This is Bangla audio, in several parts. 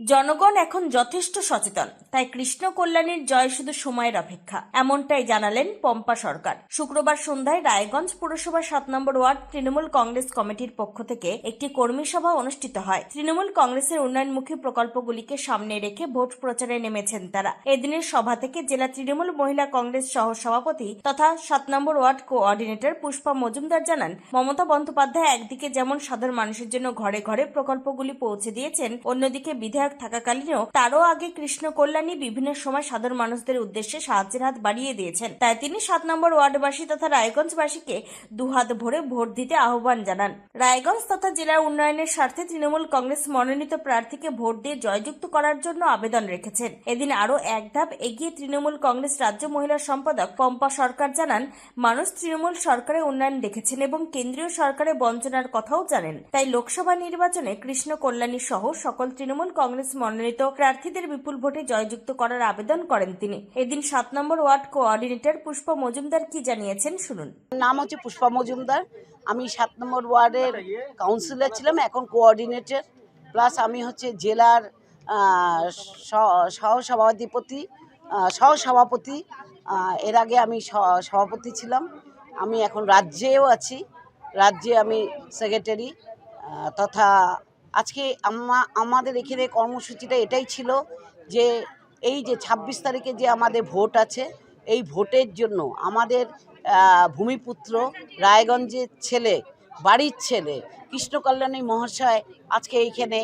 জনগণ এখন যথেষ্ট সচেতন, তাই কৃষ্ণ কল্যাণের জয় শুধু সময়ের অপেক্ষা, এমনটাই জানালেন পম্পা সরকার। শুক্রবার সন্ধ্যায় রায়গঞ্জ পুরসভা সাত নম্বর ওয়ার্ড তৃণমূল কংগ্রেস কমিটির পক্ষ থেকে একটি কর্মী সভা অনুষ্ঠিত হয়। তৃণমূল কংগ্রেসের উন্নয়নমুখী প্রকল্পগুলিকে সামনে রেখে ভোট প্রচারে নেমেছেন তারা। এদিনের সভা থেকে জেলা তৃণমূল মহিলা কংগ্রেস সহ সভাপতি তথা সাত নম্বর ওয়ার্ড কোঅর্ডিনেটর পুষ্পা মজুমদার জানান, মমতা বন্দ্যোপাধ্যায় একদিকে যেমন সাধারণ মানুষের জন্য ঘরে ঘরে প্রকল্পগুলি পৌঁছে দিয়েছেন, অন্যদিকে বিধায়ক থাকাকালীনও তারও আগে কৃষ্ণ কল্যাণী বিভিন্ন সময় সাধারণ মানুষদের উদ্দেশ্যে সাহায্যের হাত বাড়িয়ে দিয়েছেন। তাই তিনি সাত নম্বর ওয়ার্ডবাসী তথা রায়গঞ্জবাসীকে দুহাত ভরে ভোট দিতে আহ্বান জানান। রায়গঞ্জ তথা জেলার উন্নয়নের স্বার্থে তৃণমূল কংগ্রেস মনোনীত প্রার্থীকে ভোট দিয়ে জয়যুক্ত করার জন্য আবেদন রেখেছেন। এদিন আরও এক ধাপ এগিয়ে তৃণমূল কংগ্রেস রাজ্য মহিলা সম্পাদক পম্পা সরকার জানান, মানুষ তৃণমূল সরকারের উন্নয়ন দেখেছেন এবং কেন্দ্রীয় সরকারের বঞ্চনার কথাও জানেন। তাই লোকসভা নির্বাচনে কৃষ্ণ কল্যাণী সহ সকল তৃণমূল কংগ্রেস মনোনীত প্রার্থীদের বিপুল ভোটে জয়যুক্ত করার আবেদন করেন তিনি। এদিন সাত নম্বর ওয়ার্ড কোঅর্ডিনেটর পুষ্প মজুমদার কি জানিয়েছেন শুনুন। নাম হচ্ছে পুষ্পা মজুমদার। আমি সাত নম্বর ওয়ার্ডের কাউন্সিলর ছিলাম, এখন কোঅর্ডিনেটর। প্লাস আমি হচ্ছে জেলার সহসভাধিপতি সহসভাপতি। এর আগে আমি সভাপতি ছিলাম। আমি এখন রাজ্যেও আছি। রাজ্যে আমি সেক্রেটারি তথা আজকে আমা- আমাদের এখানে কর্মসূচিটা এটাই ছিল যে এই যে ছাব্বিশ তারিখে যে আমাদের ভোট আছে, এই ভোটের জন্য আমাদের ভূমিপুত্র রায়গঞ্জের ছেলে, বাড়ির ছেলে কৃষ্ণকল্যাণী মহাশয় আজকে এইখানে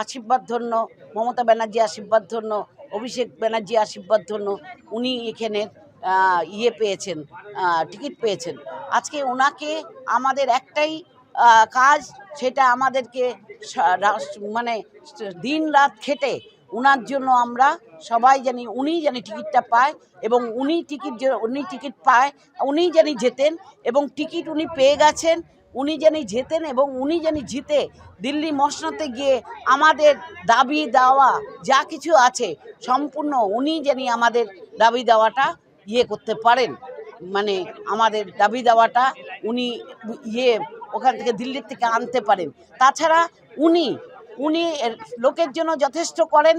আশীর্বাদ ধন্য, মমতা ব্যানার্জি আশীর্বাদ ধন্য, অভিষেক ব্যানার্জি আশীর্বাদ ধন্য, উনি এখানে ইয়ে পেয়েছেন টিকিট পেয়েছেন। আজকে ওনাকে আমাদের একটাই কাজ সেটা আমাদেরকে মানে দিন রাত খেটে উনার জন্য আমরা সবাই জানি উনি জানি টিকিটটা পায় এবং উনি টিকিট উনি টিকিট পায় উনি জানি জেতেন এবং টিকিট উনি পেয়ে গেছেন, উনি জানি জেতেন এবং উনি জানি জিতে। দিল্লি মসনতে গিয়ে আমাদের দাবি দেওয়া যা কিছু আছে সম্পূর্ণ উনি জানি আমাদের দাবি দেওয়াটা ইয়ে করতে পারেন। মানে আমাদের দাবি দেওয়াটা উনি ইয়ে ওখান থেকে দিল্লির থেকে আনতে পারেন। তাছাড়া উনি উনি লোকের জন্য যথেষ্ট করেন।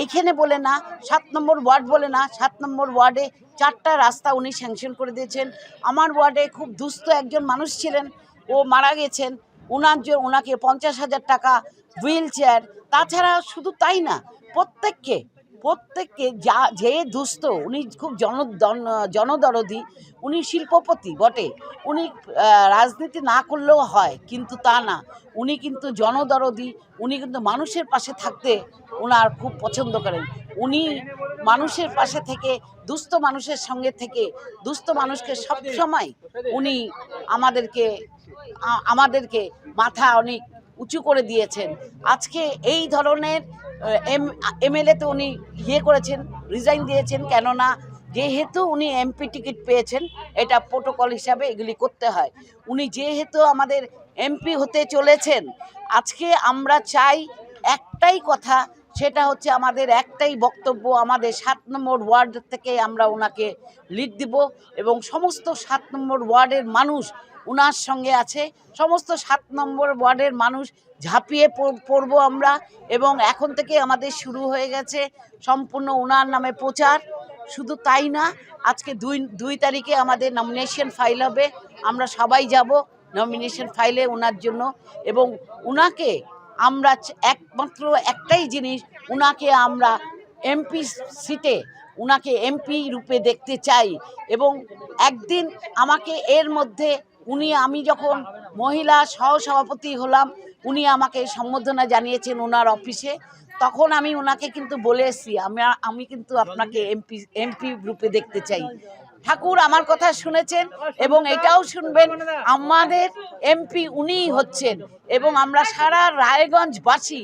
এইখানে বলে না, সাত নম্বর ওয়ার্ড বলে না, সাত নম্বর ওয়ার্ডে চারটা রাস্তা উনি স্যাংশন করে দিয়েছেন। আমার ওয়ার্ডে খুব দুস্থ একজন মানুষ ছিলেন, ও মারা গেছেন। ওনার জন্য ওনাকে পঞ্চাশ হাজার টাকা হুইল চেয়ার। তাছাড়া শুধু তাই না, প্রত্যেককে প্রত্যেককে, যা, যে দুস্থ, উনি খুব জন জন- জনদরদি, উনি শিল্পপতি বটে। উনি রাজনীতি না করলেও হয়, কিন্তু তা না। উনি কিন্তু জনদরদি, উনি কিন্তু মানুষের পাশে থাকতে ওনার খুব পছন্দ করেন। উনি মানুষের পাশে থেকে, দুস্থ মানুষের সঙ্গে থেকে, দুস্থ মানুষকে সবসময় উনি আমাদেরকে আমাদেরকে মাথা অনেক উঁচু করে দিয়েছেন। আজকে এই ধরনের এম এমএলএতে উনি ইয়ে করেছেন রিজাইন দিয়েছেন, কেননা যেহেতু উনি এমপি টিকিট পেয়েছেন, এটা প্রোটোকল হিসাবে এগুলি করতে হয়। উনি যেহেতু আমাদের এমপি হতে চলেছেন, আজকে আমরা চাই একটাই কথা, সেটা হচ্ছে আমাদের একটাই বক্তব্য, আমাদের সাত নম্বর ওয়ার্ড থেকে আমরা ওনাকে লিড দিব এবং সমস্ত সাত নম্বর ওয়ার্ডের মানুষ ওনার সঙ্গে আছে। সমস্ত সাত নম্বর ওয়ার্ডের মানুষ ঝাঁপিয়ে পড়- পড়ব আমরা এবং এখন থেকে আমাদের শুরু হয়ে গেছে সম্পূর্ণ ওনার নামে প্রচার। শুধু তাই না, আজকে দুই দুই তারিখে আমাদের নমিনেশন ফাইল হবে। আমরা সবাই যাব নমিনেশন ফাইলে ওনার জন্য এবং ওনাকে আমরা একমাত্র একটাই জিনিস ওনাকে আমরা এমপি সিটে ওনাকে এমপি রূপে দেখতে চাই এবং একদিন আমাকে এর মধ্যে উনি আমি যখন মহিলা সহসভাপতি হলাম, উনি আমাকে সম্বোধনা জানিয়েছেন ওনার অফিসে। তখন আমি ওনাকে কিন্তু বলে এসেছি, আমি আমি কিন্তু আপনাকে এমপি এমপি রূপে দেখতে চাই। ঠাকুর আমার কথা শুনেছেন এবং এটাও শুনবেন, আমাদের এমপি উনিই হচ্ছেন এবং আমরা সারা রায়গঞ্জবাসী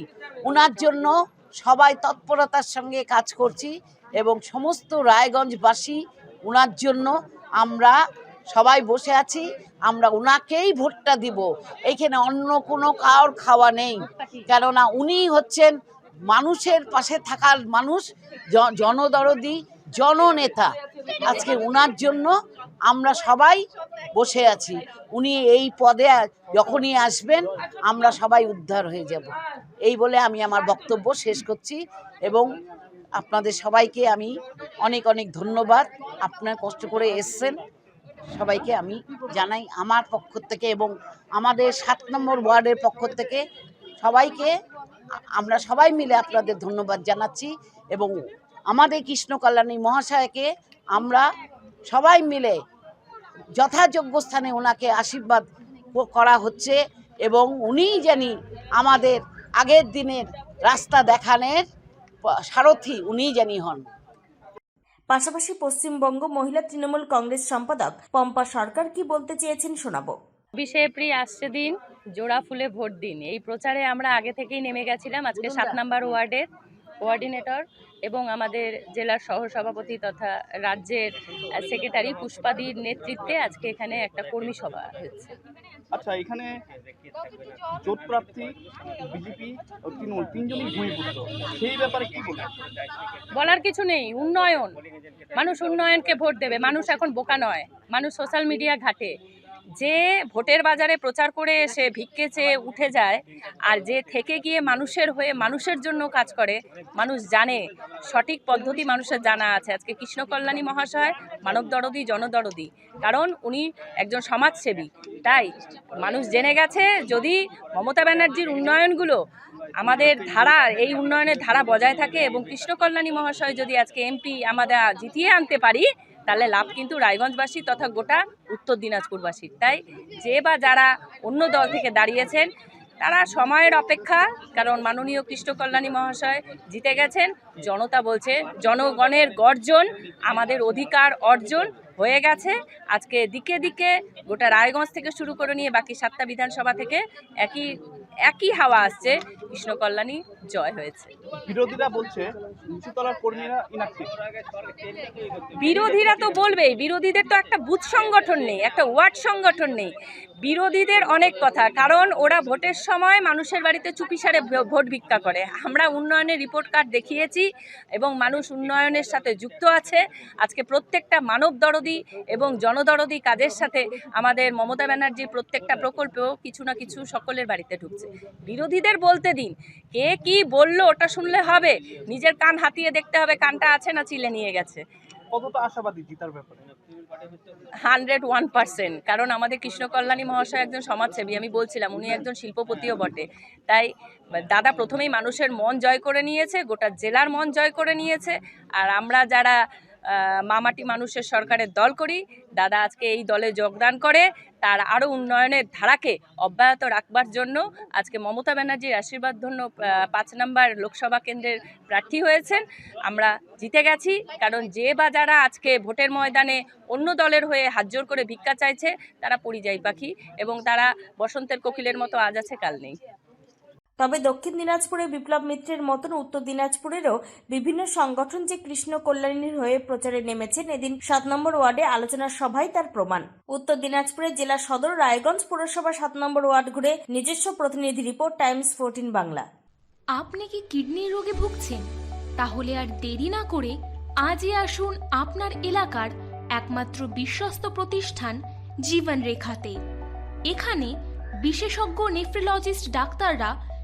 ওনার জন্য সবাই তৎপরতার সঙ্গে কাজ করছি এবং সমস্ত রায়গঞ্জবাসী ওনার জন্য আমরা সবাই বসে আছি, আমরা ওনাকেই ভোটটা দিব। এইখানে অন্য কোনো কার খাওয়া নেই। কেননা উনি হচ্ছেন মানুষের পাশে থাকার মানুষ জনদরদি, জননেতা। আজকে ওনার জন্য আমরা সবাই বসে আছি। উনি এই পদে যখনই আসবেন, আমরা সবাই উদ্ধার হয়ে যাব। এই বলে আমি আমার বক্তব্য শেষ করছি এবং আপনাদের সবাইকে আমি অনেক অনেক ধন্যবাদ। আপনার কষ্ট করে এসছেন। সবাইকে আমি জানাই আমার পক্ষ থেকে এবং আমাদের সাত নম্বর ওয়ার্ডের পক্ষ থেকে সবাইকে আমরা সবাই মিলে আপনাদের ধন্যবাদ জানাচ্ছি এবং আমাদের কৃষ্ণ কল্যাণী মহাশয়কে আমরা সবাই মিলে যথাযোগ্য স্থানে ওনাকে আশীর্বাদ করা হচ্ছে এবং উনিই জানি আমাদের আগের দিনের রাস্তা দেখানের সারথি উনিই জানি হন। পাশাপাশি পশ্চিমবঙ্গ মহিলা তৃণমূল কংগ্রেস সম্পাদক পম্পা সরকার কি বলতে চেয়েছেন শোনাবো। বিশে এপ্রিল আসছে দিন জোড়া ফুলে ভোট দিন। এই প্রচারে আমরা আগে থেকেই নেমে গেছিলাম আজকে সাত নাম্বার ওয়ার্ডের কোঅর্ডিনেটর এবং আমাদের জেলার সহসভাপতি তথা রাজ্যের সেক্রেটারি পুষ্পাদির নেতৃত্বে আজকে এখানে একটা কর্মী সভা হয়েছে। আচ্ছা এখানে জোট প্রার্থী বিজেপি ও তৃণমূল, তিনজনই ভূমিপুত্র। সেই ব্যাপারে কি বলবেন? বলার কিছু নেই, উন্নয়ন। মানুষ উন্নয়নকে ভোট দেবে, মানুষ এখন বোকা নয়। মানুষ সোশ্যাল মিডিয়া ঘাটে। যে ভোটের বাজারে প্রচার করে এসে ভিক্ষে চেয়ে উঠে যায় আর যে থেকে গিয়ে মানুষের হয়ে মানুষের জন্য কাজ করে, মানুষ জানে, সঠিক পদ্ধতি মানুষের জানা আছে। আজকে কৃষ্ণ কল্যাণী মহাশয় মানব দরদি জনদরদি কারণ উনি একজন সমাজসেবী। তাই মানুষ জেনে গেছে, যদি মমতা ব্যানার্জির উন্নয়নগুলো আমাদের ধারা, এই উন্নয়নের ধারা বজায় থাকে এবং কৃষ্ণ কল্যাণী মহাশয় যদি আজকে এমপি আমাদের জিতিয়ে আনতে পারি তাহলে লাভ কিন্তু রায়গঞ্জবাসী তথা গোটা উত্তর দিনাজপুরবাসীর। তাই যে বা যারা অন্য দল থেকে দাঁড়িয়েছেন, তারা সময়ের অপেক্ষা, কারণ মাননীয় কৃষ্ণ কল্যাণী মহাশয় জিতে গেছেন, জনতা বলছে জনগণের গর্জন, আমাদের অধিকার অর্জন হয়ে গেছে। আজকে দিকে দিকে গোটা রায়গঞ্জ থেকে শুরু করে নিয়ে বাকি সাতটা বিধানসভা থেকে একই একই হাওয়া আসছে। কৃষ্ণ কল্যাণী জয় হয়েছে। বিরোধীরা বলছে উঁচুতলার কর্মীরা বিরোধীরা তো বলবেই বিরোধীদের তো একটা বুথ সংগঠন নেই একটা ওয়ার্ড সংগঠন নেই। বিরোধীদের অনেক কথা কারণ ওরা ভোটের সময় মানুষের বাড়িতে চুপিসারে ভোট ভিক্ষা করে। আমরা উন্নয়নের রিপোর্ট কার্ড দেখিয়েছি এবং মানুষ উন্নয়নের সাথে যুক্ত আছে। আজকে প্রত্যেকটা মানব দরদি এবং জনদরদি কাজের সাথে আমাদের মমতা ব্যানার্জির প্রত্যেকটা প্রকল্পেও কিছু না কিছু সকলের বাড়িতে ঢুকছে। বিরোধীদের বলতে দিন। কে কি বলল ওটা শুনলে হবে। নিজের কান হাতিয়ে দেখতে হবে কানটা আছে না চিলে নিয়ে গেছে। কতটা আশাবাদী জিতার ব্যাপারে? Hundred one percent. কারণ আমাদের কৃষ্ণ কল্যাণী মহাশয় একজন সমাজসেবী আমি বলছিলাম উনি একজন শিল্পপতিও বটে। তাই দাদা প্রথমেই মানুষের মন জয় করে নিয়েছে গোটা জেলার মন জয় করে নিয়েছে। আর আমরা যারা মামাটি মানুষের সরকারের দল করি দাদা আজকে এই দলে যোগদান করে তার আরও উন্নয়নের ধারাকে অব্যাহত রাখবার জন্য আজকে মমতা ব্যানার্জির আশীর্বাদ ধন্য পাঁচ নম্বর লোকসভা কেন্দ্রের প্রার্থী হয়েছেন। আমরা জিতে গেছি, কারণ যে বা যারা আজকে ভোটের ময়দানে অন্য দলের হয়ে হাতজোর করে ভিক্ষা চাইছে, তারা পরিযায়ী পাখি এবং তারা বসন্তের কোকিলের মতো আজ আছে, কাল নেই। তবে দক্ষিণ দিনাজপুরে বিপ্লব মিত্রের মতন উত্তর দিনাজপুরেরও বিভিন্ন সংগঠন যে কৃষ্ণ কল্যাণীর হয়ে প্রচারে নেমেছেন, এদিন সাত নম্বর ওয়ার্ডে আলোচনা সভায় তার প্রমাণ। উত্তর দিনাজপুরের জেলা সদর রায়গঞ্জ পুরসভা সাত নম্বর ওয়ার্ড ঘুরে নিজস্ব প্রতিনিধি রিপোর্ট, টাইমস ফোরটিন বাংলা। আপনি কি কিডনির রোগে ভুগছেন? তাহলে আর দেরি না করে আজই আসুন আপনার এলাকার একমাত্র বিশ্বস্ত প্রতিষ্ঠান জীবন রেখাতে এখানে বিশেষজ্ঞ নেফ্রোলজিস্ট ডাক্তাররা